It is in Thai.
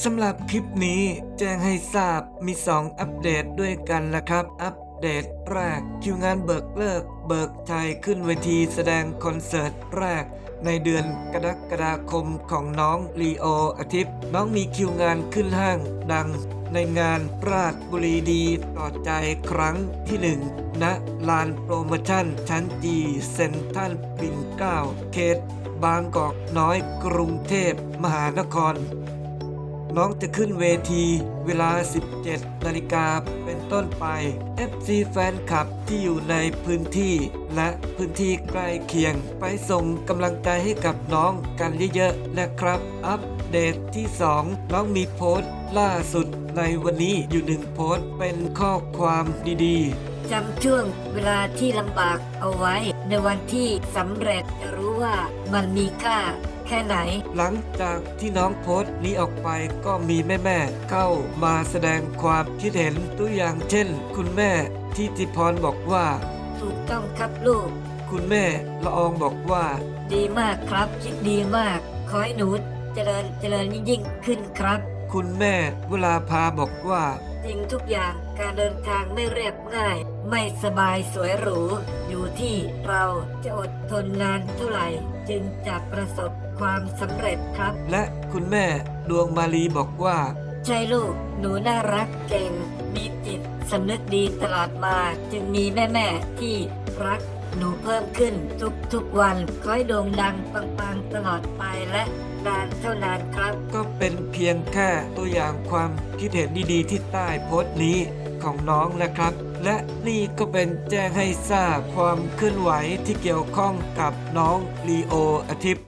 สำหรับคลิปนี้แจ้งให้ทราบมี 2 อัปเดตด้วยกันนะครับ อัปเดตแรกคิวงานเบิกเลิก เบิกใจขึ้นเวทีแสดงคอนเสิร์ตแรก ในเดือนกรกฎาคมของน้องลีโออาทิตย์ น้องมีคิวงานขึ้นห้างดัง ในงานราชบุรีดีต่อใจครั้งที่หนึ่งณลานโปรโมชั่นชั้นจีเซ็นทรัลปิ่นเกล้าเขตบางกอกน้อยกรุงเทพมหานคร น้องจะขึ้นเวทีเวลา 17 นาฬิกาเป็นต้นไป FC แฟนคลับที่อยู่ในพื้นที่ และพื้นที่ใกล้เคียง ไปส่งกำลังใจให้กับน้องกันเยอะๆนะครับ อัปเดตที่ 2 น้องมีโพสต์ล่าสุดในวันนี้อยู่หนึ่งโพสต์เป็นข้อความดีๆ จำช่วงเวลาที่ลำบากเอาไว้ ในวันที่สำเร็จจะรู้ว่ามันมีค่าแค่ไหน หลังจากที่น้องโพสต์นี้ออกไปก็มีแม่ๆเข้ามาแสดงความคิดเห็นตัวอย่างเช่น คุณแม่ทิติพรบอกว่า ถูกต้องครับลูก คุณแม่ละอองบอกว่า ดีมากครับคิดดีมาก ขอให้หนูเจริญเจริญยิ่งขึ้นครับ คุณแม่เวลาพาบอกว่า จริงทุกอย่างการเดินทางไม่เรียบง่าย ไม่สบายสวยหรู อยู่ที่เราจะอดทนนานเท่าไหร่ จึงจะประสบความสำเร็จครับ และคุณแม่ดวงมาลีบอกว่า ใช่ลูก หนูน่ารักเก่ง มีจิตสำนึกดีตลอดมา จึงมีแม่แม่ๆที่รัก หนูเพิ่มขึ้นทุกทุกๆวันคอยโด่งดังปังๆตลอดไปและนานเท่านานครับ ก็เป็นเพียงแค่ตัวอย่างความคิดเห็นดีๆที่ใต้โพสต์นี้ของน้องนะครับ และนี่ก็เป็นแจ้งให้ทราบความเคลื่อนไหวที่เกี่ยวข้องกับน้องลีโออาทิตย์